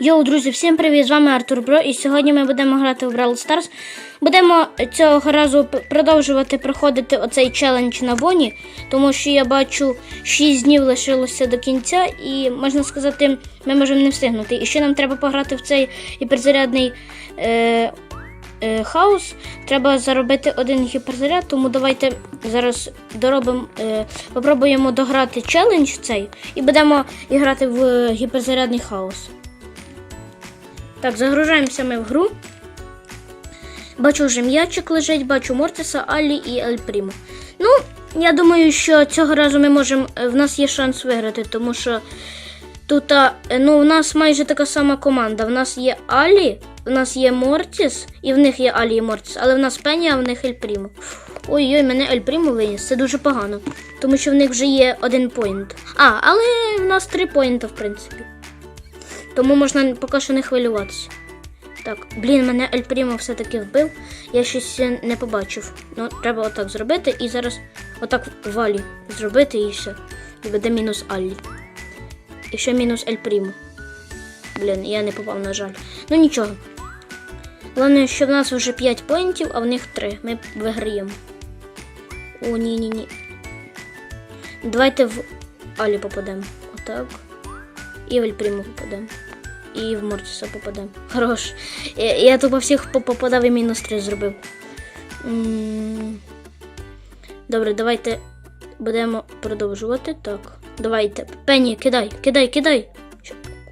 Йоу, друзі, всім привіт! З вами Артур Бро, і сьогодні ми будемо грати в Brawl Stars. Будемо цього разу продовжувати проходити оцей челендж на Боні, тому що я бачу 6 днів лишилося до кінця, і можна сказати, ми можемо не встигнути. І ще нам треба пограти в цей гіперзарядний е, е, хаос. Треба заробити один гіперзаряд, тому давайте зараз доробимо, е, попробуємо дограти челендж цей і будемо грати в гіперзарядний хаос. Так, загружаємося ми в гру. Бачу вже м'ячик лежить, бачу Мортиса, Аллі і Ель Прімо. Ну, я думаю, що цього разу ми можемо. В нас є шанс виграти, тому що тут ну, в нас майже така сама команда. В нас є Алі, в нас є Мортіс, і в них є Алі і Мортіс, але в нас Пені, а в них Ель Прімо. Ой-ой, мене Ель Прімо виніс. Це дуже погано. Тому що в них вже є один поінт. А, але в нас три поінта, в принципі. Тому можна поки що не хвилюватися. Так, блін, мене Ель все-таки вбив. Я щось е, не побачив. Ну, треба отак зробити і зараз отак валі зробити і все. І буде мінус Аллі. І ще мінус Ель. Блін, я не попав, на жаль. Ну нічого. Головне, що в нас вже 5 поінтів, а в них 3. Ми виграємо. О, ні-ні-ні. Давайте в Алі попадемо. Отак. І в Ель Прімо попадемо. І в Мортіса попадемо. Хорош. Я, я тут по всіх попадав і мінус 3 зробив. Добре, давайте будемо продовжувати. Так. Давайте. Пенні, кидай, кидай, кидай.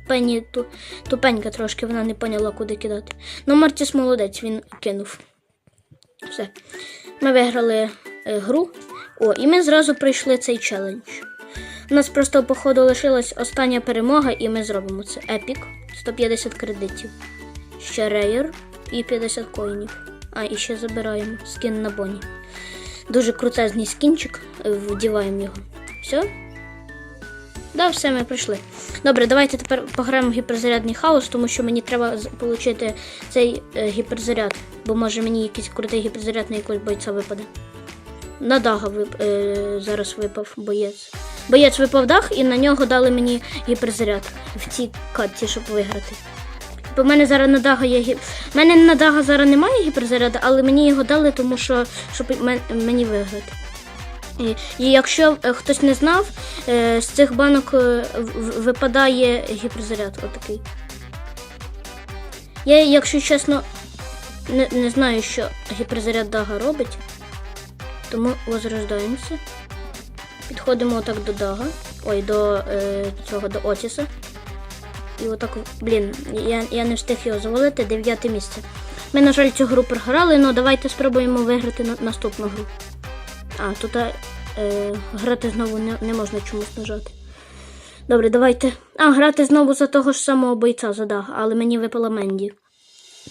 Пенні ту, тупенька трошки, вона не поняла, куди кидати. Ну, Мартіс молодець, він кинув. Все. Ми виграли е, гру. О, і ми зразу пройшли цей челендж. У нас просто, походу, лишилась остання перемога, і ми зробимо це. Епік 150 кредитів. Ще рейер і 50 коїнів. А, і ще забираємо скін на боні. Дуже крутезний скінчик. Вдіваємо його. Все? Да, все, ми пройшли. Добре, давайте тепер пограємо в гіперзарядний хаос, тому що мені треба отримати цей е, гіперзаряд, бо може мені якийсь крутий гіперзаряд на якогось бойця випаде. На дага вип... е, зараз випав боєць. Боєць випав дах, і на нього дали мені гіперзаряд в цій катці, щоб виграти. Бо в мене зараз на дага є гіп... Мене на дага зараз немає гіперзаряду, але мені його дали, тому що щоб мені виграти. І, якщо е, хтось не знав, е, з цих банок е, випадає гіперзаряд отакий. Я, якщо чесно, не, не знаю, що гіперзаряд дага робить, тому возрождаємося. Підходимо отак до Дага. Ой, до е, цього до Отіса. І отак, блін, я, я не встиг його завалити, дев'яте місце. Ми, на жаль, цю гру програли, але давайте спробуємо виграти на, наступну гру. А, тут е, грати знову не, не можна чомусь нажати. Добре, давайте. А, грати знову за того ж самого бойця за Дага, але мені випала Менді.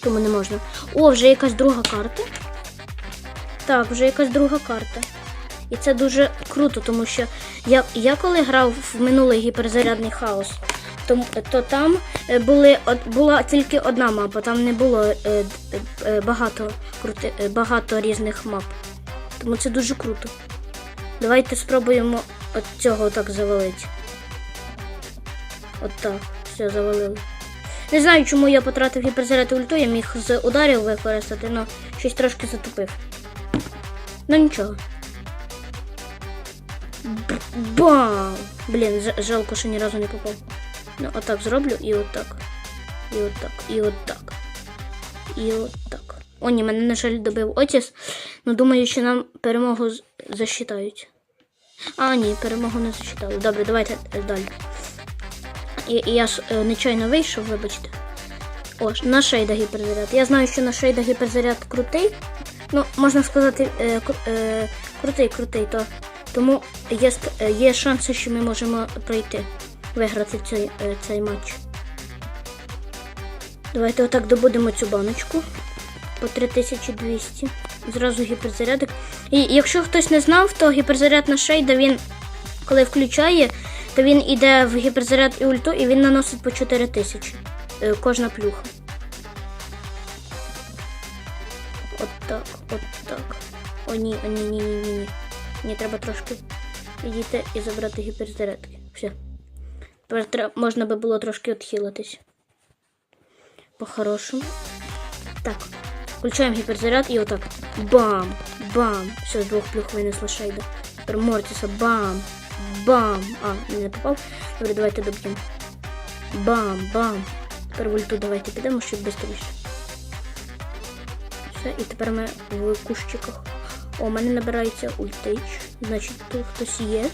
Тому не можна. О, вже якась друга карта. Так, вже якась друга карта. І це дуже круто, тому що я, я коли грав в минулий гіперзарядний хаос, то, то там е, були, от, була тільки одна мапа, там не було е, е, багато, крути, е, багато різних мап. Тому це дуже круто. Давайте спробуємо от цього так завалити. От так, все завалили. Не знаю, чому я потратив гіперзаряд ульту, я міг з ударів використати, але щось трошки затупив. Ну нічого. Бам! Блін, жалко, що ні разу не попав. Ну, отак зроблю і отак. І отак, і отак. І отак. О, ні, мене, на жаль, добив Отіс. Ну, думаю, що нам перемогу засчитають. А, ні, перемогу не засчитали. Добре, давайте е, далі. І, і я ж е, нечайно вийшов, вибачте. О, на шейда гіперзаряд. Я знаю, що на шейда гіперзаряд крутий. Ну, можна сказати, е, е, крутий, крутий, то тому є, е, є шанси, що ми можемо пройти, виграти цей, е, цей матч. Давайте отак добудемо цю баночку по 3200. Зразу гіперзарядик. І якщо хтось не знав, то гіперзаряд на шейда він, коли включає, то він іде в гіперзаряд і ульту, і він наносить по 4000. Е, Кожна плюха. От так. О, ні, о, ні, ні, ні, ні, ні. Мені треба трошки відійти і забрати гіперзарядки. Все. Тепер можна би було трошки відхилитись. По-хорошому. Так. Включаємо гіперзаряд і отак. Бам! Бам! Все, двох плюх винесла шейда. Тепер Мортіса. Бам! Бам! А, не попав. Добре, давайте доб'ємо. Бам! Бам! Тепер в ульту давайте підемо, щоб швидше. Все, і тепер ми в кущиках. О, у мене набирається ультейдж. Значить, тут хтось є.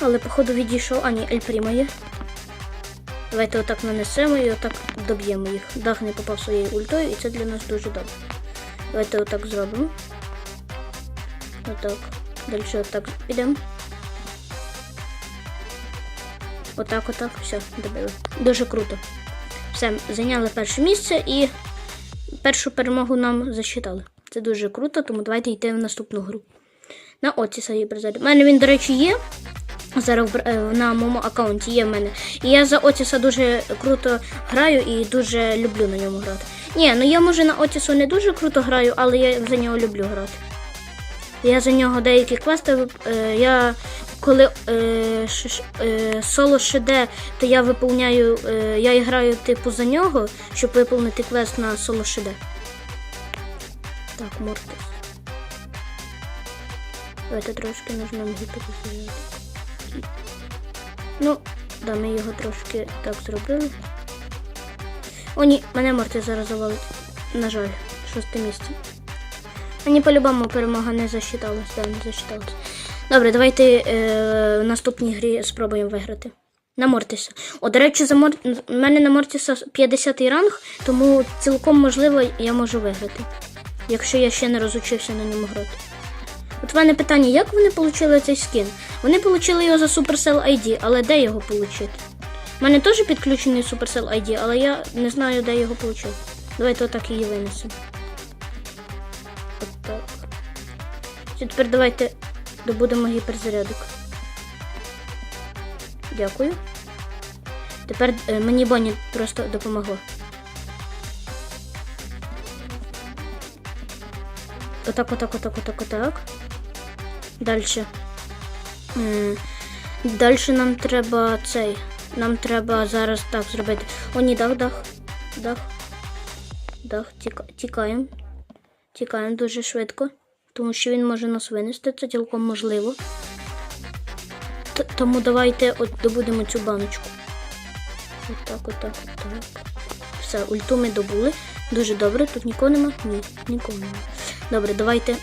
Але, походу, відійшов. А, ні, Ель є. Давайте отак нанесемо і отак доб'ємо їх. Дах не попав своєю ультою, і це для нас дуже добре. Давайте отак зробимо. Отак. Далі отак підемо. Отак, отак, все, добили. Дуже круто. Все, зайняли перше місце і першу перемогу нам засчитали. Це дуже круто, тому давайте йти в наступну гру. На Отіса є призер. У мене він, до речі, є. Зараз е, на моєму аккаунті є в мене. І я за Отіса дуже круто граю і дуже люблю на ньому грати. Ні, ну я може на Отісу не дуже круто граю, але я за нього люблю грати. Я за нього деякі квести. Е, я коли е, ш, е, соло ШД, то я виповняю. Е, я граю типу за нього, щоб виповнити квест на соло ШД. Так, Мортис. Давайте трошки нажмемо гіперзаряд. Ну, да, ми його трошки так зробили. О, ні, мене Мортис зараз завалить. На жаль, шосте місце. Мені по-любому перемога не засчиталась, да, не засчиталась. Добре, давайте е, в наступній грі спробуємо виграти. На Мортиса. О, до речі, за Мор... у мене на Мортиса 50 ранг, тому цілком можливо я можу виграти. Якщо я ще не розучився на ньому грати. От в мене питання, як вони отримали цей скін? Вони отримали його за Supercell ID, але де його отримати? У мене теж підключений Supercell ID, але я не знаю, де його отримати. Давайте отак її винесемо. Отак. Все, тепер давайте добудемо гіперзарядок. Дякую. Тепер е, мені Бонні просто допомогло. Отак, отак, отак, отак, отак. Дальше. Дальше нам треба цей. Нам треба зараз так зробити. О, ні, дах, дах. Дах. Дах, тікаємо. Тікаємо дуже швидко. Тому що він може нас винести, це цілком можливо. Т- тому давайте от добудемо цю баночку. Отак, отак, отак. Все, ульту ми добули. Дуже добре. Тут нікого нема? Ні, нікого нема. Добре, давайте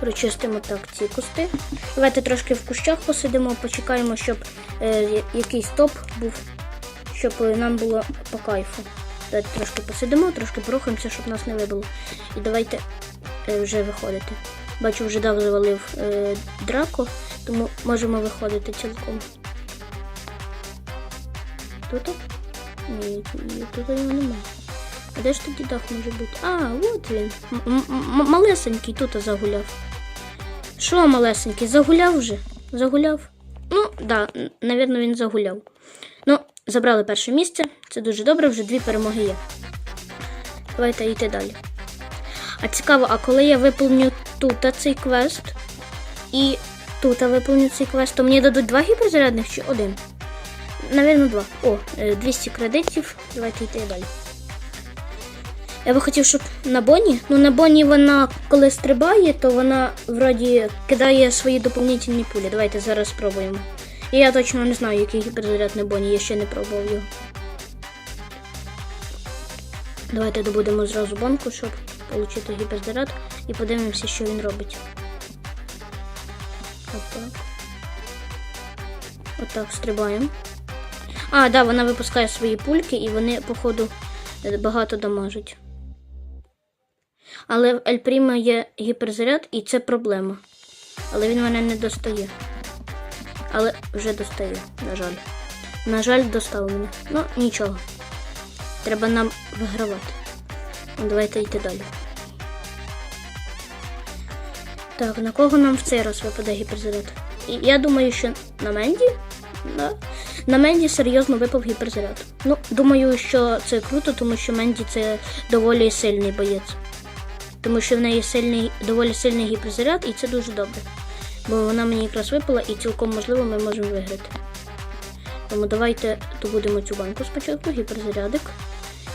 прочистимо так ці кусти. Давайте трошки в кущах посидимо, почекаємо, щоб е, якийсь топ був, щоб нам було по кайфу. Давайте трошки посидимо, трошки порухаємося, щоб нас не вибило. І давайте вже виходити. Бачу, вже дав завалив е, драко, тому можемо виходити цілком. Тут? Ні, тут його немає. А де ж тоді дах може бути? А, от він. Малесенький тут загуляв. Що малесенький? Загуляв вже? Загуляв? Ну, так, да, навірно, він загуляв. Ну, забрали перше місце. Це дуже добре, вже дві перемоги є. Давайте йти далі. А цікаво, а коли я виповню тут цей квест і тут виповню цей квест, то мені дадуть два гіперзарядних чи один? Навірно, два. О, е, 200 кредитів. Давайте йти далі. Я би хотів, щоб на Боні. Ну, на Боні вона, коли стрибає, то вона вроді кидає свої доповнительні пулі. Давайте зараз спробуємо. І я точно не знаю, який гіперзаряд на Боні, я ще не пробував його. Давайте добудемо зразу бонку, щоб отримати гіперзаряд і подивимося, що він робить. Отак. Отак, стрибаємо. А, да, вона випускає свої пульки і вони, походу, багато дамажать. Але в Ель Прімо є гіперзаряд, і це проблема. Але він мене не достає. Але вже достає, на жаль. На жаль, достав мене. Ну, нічого. Треба нам вигравати. Давайте йти далі. Так, на кого нам в цей раз випаде гіперзаряд? Я думаю, що на Менді? Да. На Менді серйозно випав гіперзаряд. Ну, думаю, що це круто, тому що Менді це доволі сильний боєць. Тому що в неї сильний, доволі сильний гіперзаряд, і це дуже добре. Бо вона мені якраз випала, і цілком можливо ми можемо виграти. Тому давайте добудемо цю банку спочатку, гіперзарядик.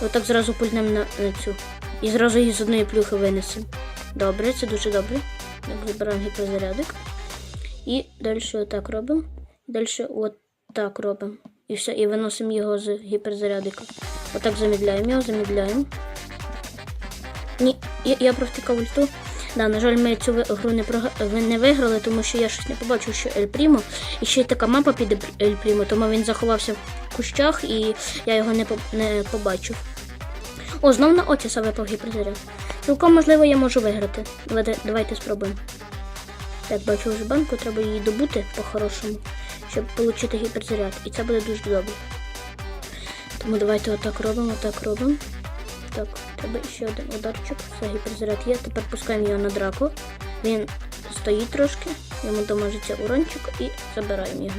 Отак зразу пульнемо на, на цю. І зразу її з одної плюхи винесемо. Добре, це дуже добре. Забираємо гіперзарядик. І далі отак робимо. Далі отак робимо. І все, і виносимо його з гіперзарядика. Отак замідляємо його, замідляємо. Ні, я, я провтикав ульту. Да, на жаль, ми цю гру не, прога... ви- не виграли, тому що я щось не побачив, що Ель Прімо. І ще й така мапа під Ель Прімо, тому він заховався в кущах і я його не, по... не побачив. О, на Отіса випав гіперзаряд. Цілком можливо я можу виграти. Давайте, давайте спробуємо. Так, бачу вже банку, треба її добути по-хорошому, щоб отримати гіперзаряд. І це буде дуже добре. Тому давайте отак робимо, отак робимо. Так, треба ще один ударчик. Все, гіперзаряд є. Тепер пускаємо його на драку. Він стоїть трошки, йому домажиться урончик і забираємо його.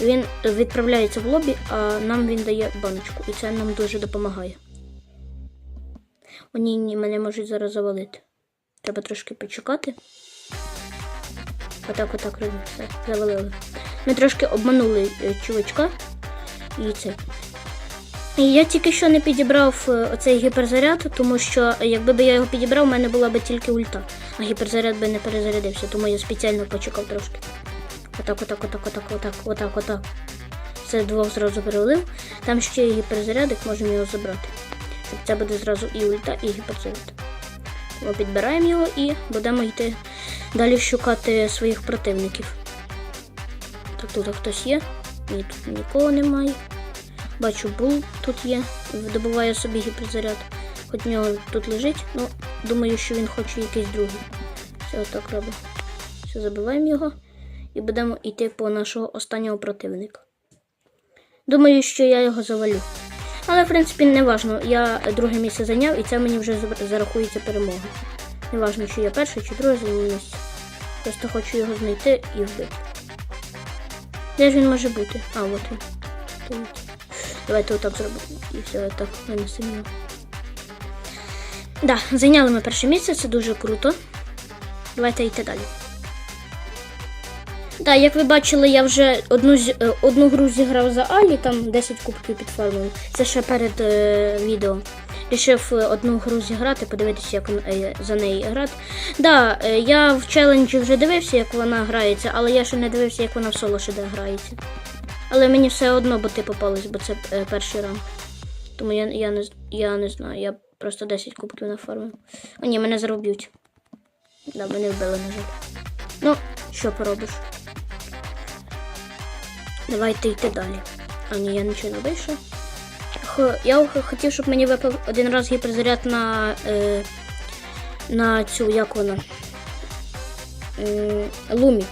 Він відправляється в лобі, а нам він дає баночку, і це нам дуже допомагає. О, ні, ні, мене можуть зараз завалити. Треба трошки почекати. Отак, отак робимо. Все, завалили. Ми трошки обманули е, чувачка і це. І я тільки що не підібрав е, оцей гіперзаряд, тому що якби би я його підібрав, у мене була би тільки ульта, а гіперзаряд би не перезарядився, тому я спеціально почекав трошки. Отак, отак, отак, отак, отак, отак, отак. Це двох зразу перелив. Там ще є гіперзарядик, можемо його забрати. Це буде зразу і ульта, і гіперзаряд. Ми підбираємо його і будемо йти далі шукати своїх противників. Так, тут хтось є. Ні, тут нікого немає. Бачу, бул тут є, добуває собі гіперзаряд. Хоч в нього тут лежить, ну думаю, що він хоче якийсь другий. Все, отак робимо. Все, забиваємо його і будемо йти по нашого останнього противника. Думаю, що я його завалю. Але, в принципі, не важно. Я друге місце зайняв і це мені вже зарахується перемога. Не важно, чи я перше, чи друге зайняв місце. Просто хочу його знайти і вбити. Де ж він може бути? А, от він. Давайте отак зробимо. І все, так винесемо його. Да, зайняли ми перше місце, це дуже круто. Давайте йти далі. Так, як ви бачили, я вже одну, е, одну гру зіграв за Алі, там 10 кубків підфармив. Це ще перед е, відео. Рішив е, одну гру зіграти, подивитися, як е, за неї грати. Да, я в челенджі вже дивився, як вона грається, але я ще не дивився, як вона в соло ще грається. Але мені все одно боти попались, бо це перший ранг. Тому я, я, не, я не знаю, я просто 10 кубків нафармив. О, ні, мене зараз вб'ють. Да, мене вбили, на жаль. Ну, що поробиш? Давайте йти далі. А ні, я нічого не вийшов. Я хотів, щоб мені випав один раз гіперзаряд на, е, на цю, як вона? М, Лумі.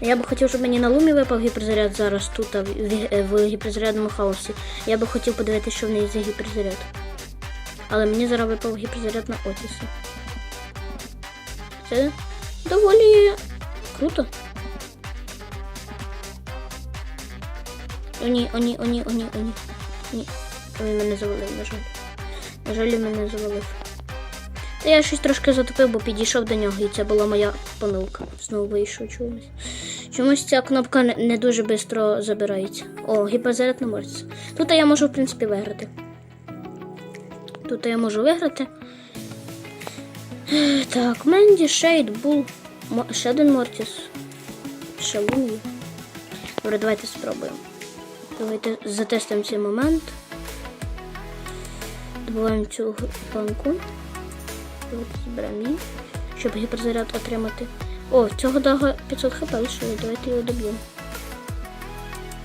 Я би хотів, щоб мені на лумі випав гіперзаряд зараз тут, а в, в, в гіперзарядному хаосі. Я би хотів подивитися, що в неї за гіперзаряд. Але мені зараз випав гіперзаряд на Отісі. Це доволі круто. О ні, о ні, о ні, о ні, о ні. Ні. Він мене завалив, на жаль. На жаль, він мене завалив. Та я щось трошки затопив, бо підійшов до нього, і це була моя помилка. Знову вийшов чомусь. Чомусь ця кнопка не, дуже швидко забирається. О, гіперзаряд на морці. Тут я можу, в принципі, виграти. Тут я можу виграти. Так, Менді, Шейд, Бул, один Мортіс. Ще Добре, давайте спробуємо. Давайте затестуємо цей момент. Добуваємо цю банку. Зберемо її, щоб гіперзаряд отримати. О, цього дага 500 хп лишили, давайте його доб'ємо.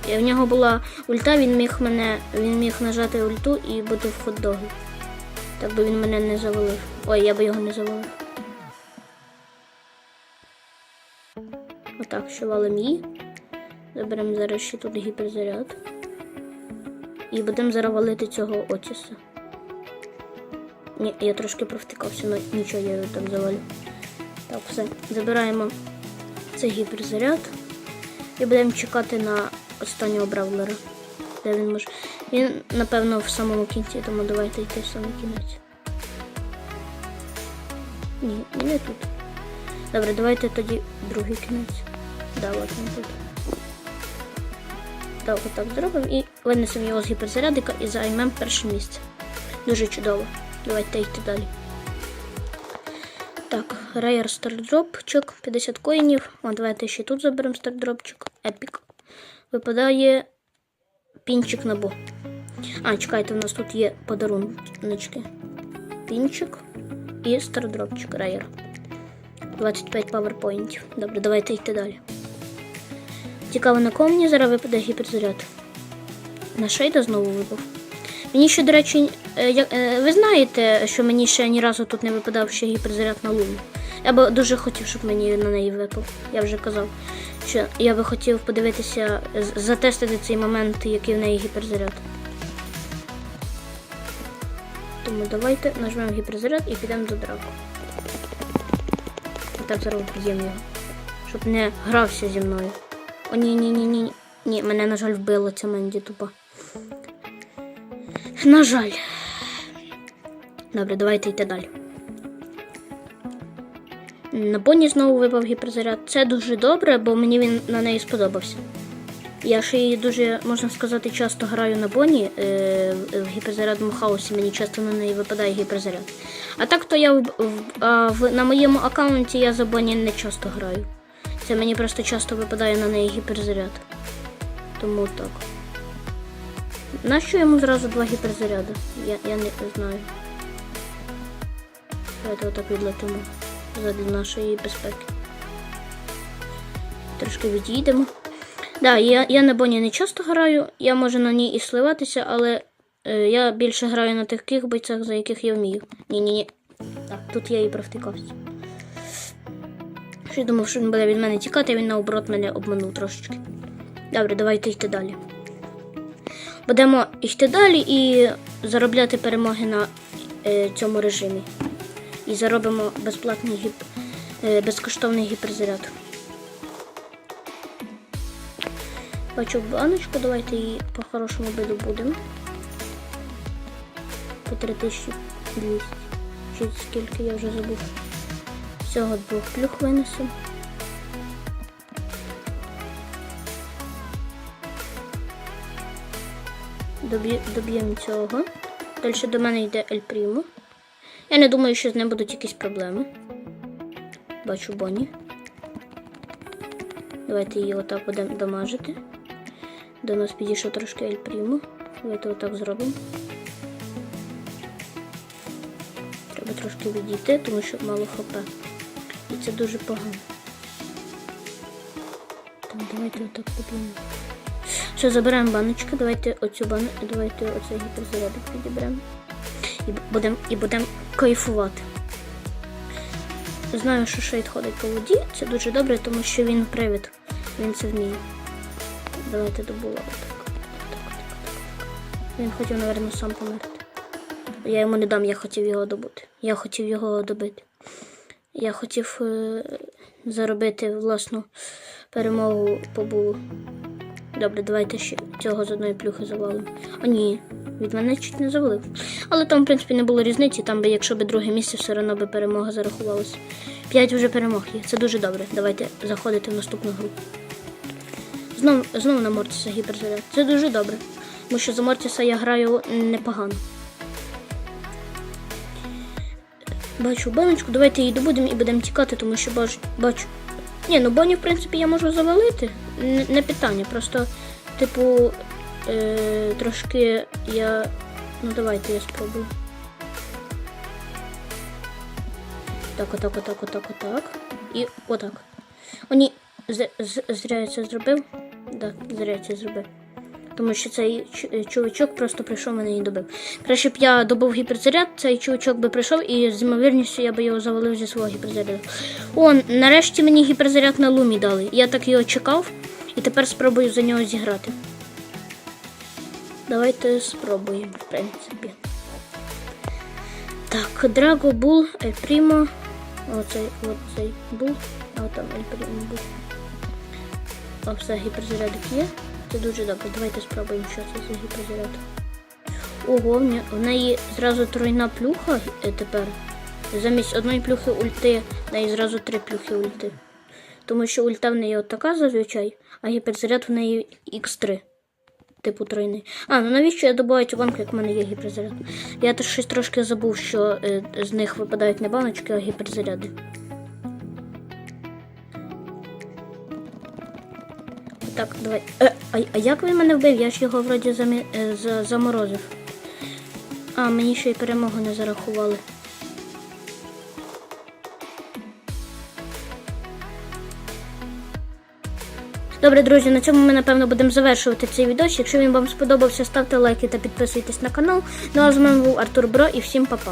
В нього була ульта, він міг мене. Він міг нажати ульту і бути в хот-догі. Так би він мене не завалив. Ой, я би його не завалив. Отак, ще валим її. Заберемо зараз ще тут гіперзаряд. І будемо зараз валити цього Отіса. Ні, я трошки провтикався, але нічого я його там завалю. Так, все. Забираємо цей гіперзаряд. І будемо чекати на останнього бравлера. Де він може. Він, напевно, в самому кінці, тому давайте йти в самий кінець. Ні, не тут. Добре, давайте тоді другий кінець. Да, він тут. Так, отак зробимо і винесемо його з гіперзарядика і займемо перше місце. Дуже чудово. Давайте йти далі. Так, Rare стардропчик, 50 коїнів. О, давайте ще тут заберемо стардропчик. Епік. Випадає пінчик набу. А, чекайте, у нас тут є подаруночки. Пінчик і стардропчик Rare. 25 паверпоінтів. Добре, давайте йти далі. Цікаво, на кого мені зараз випаде гіперзаряд? На шейда знову випав. Мені ще, до речі, е, е, ви знаєте, що мені ще ні разу тут не випадав ще гіперзаряд на луну. Я би дуже хотів, щоб мені на неї випав. Я вже казав, що я би хотів подивитися, затестити цей момент, який в неї гіперзаряд. Тому давайте нажмемо гіперзаряд і підемо до драку. Так зараз вб'ємо його. Щоб не грався зі мною. О, ні, ні, ні, ні. Ні, мене, на жаль, вбила ця Менді тупа. На жаль. Добре, давайте йти далі. На Бонні знову випав гіперзаряд. Це дуже добре, бо мені він на неї сподобався. Я ще її дуже, можна сказати, часто граю на Бонні е, в гіперзарядному хаосі, мені часто на неї випадає гіперзаряд. А так то я в, в, в, на моєму аккаунті я за Бонні не часто граю. Це мені просто часто випадає на неї гіперзаряд. Тому так. Нащо йому зразу два гіперзаряди? Я, я не знаю. Давайте отак відлетимо задля нашої безпеки. Трошки відійдемо. Да, я, я на Боні не часто граю, я можу на ній і сливатися, але е, я більше граю на таких бойцях, за яких я вмію. Ні-ні-ні. Так, тут я і провтикався. Я думав, що він буде від мене тікати, він наоборот мене обманув трошечки. Добре, давайте йти далі. Будемо йти далі і заробляти перемоги на е, цьому режимі. І заробимо безплатний гіп... е, безкоштовний гіперзаряд. Бачу баночку, давайте її по-хорошому видобудемо. По 3200. Чи скільки я вже забув. Всього двох плюх винесу. Доб'ємо цього. Далі до мене йде Ель Прімо. Я не думаю, що з ним будуть якісь проблеми. Бачу Бонні. Давайте її отак будемо дамажити. До нас підійшов трошки Ель Прімо. Давайте отак зробимо. Треба трошки відійти, тому що мало хп. І це дуже погано. Так, давайте отак поб'ємо. Все, забираємо баночку. Давайте оцю бану, давайте оцей гіперзарядок підіберемо. І будемо і будемо кайфувати. Знаю, що шейд ходить по воді. Це дуже добре, тому що він привид. Він це вміє. Давайте добула. Так, так, так, так. Він хотів, напевно, сам померти. Я йому не дам, я хотів його добути. Я хотів його добити. Я хотів е, заробити власну перемогу по булу. Добре, давайте ще цього з одної плюхи завалимо. А ні, від мене чуть не завалив. Але там, в принципі, не було різниці, там би, якщо би друге місце, все одно би перемога зарахувалася. П'ять вже перемог є. Це дуже добре. Давайте заходити в наступну гру. Знов, знов на Мортіса гіперзаряд. Це дуже добре. Тому що за Мортіса я граю непогано. Бачу баночку, давайте її добудемо і будемо тікати, тому що бачу. бачу. Ні, ну Боні, в принципі, я можу завалити. Не, не питання. Просто, типу, е, трошки я. Ну давайте я спробую. Так, отак, отак, отак, отак. І отак. О, ні, з, з, зря я це зробив. Так, да, зря я це зробив. Тому що цей чувачок просто прийшов мене і добив. Краще б я добув гіперзаряд, цей чувачок би прийшов і з ймовірністю я би його завалив зі свого гіперзаряду. О, нарешті мені гіперзаряд на лумі дали. Я так його чекав і тепер спробую за нього зіграти. Давайте спробуємо, в принципі. Так, Драго Бул, Ель. Оцей, оцей Бул. А там Ель Прімо Бул. О, все, гіперзарядик є. Це дуже добре. Давайте спробуємо, що це за гіперзаряд. Ого, в неї зразу тройна плюха е, тепер. Замість одної плюхи ульти, в неї зразу три плюхи ульти. Тому що ульта в неї от така зазвичай, а гіперзаряд в неї Х3. типу тройний. А, ну навіщо я добуваю цю як в мене є гіперзаряд? Я теж щось трошки забув, що е, з них випадають не баночки, а гіперзаряди. Так, давай. Е, а, а як він мене вбив? Я ж його вроді замі... е, за- заморозив. А, мені ще й перемогу не зарахували. Добре, друзі, на цьому ми напевно будемо завершувати цей відео. Якщо він вам сподобався, ставте лайки та підписуйтесь на канал. Ну а з вами був Артур Бро і всім па-па.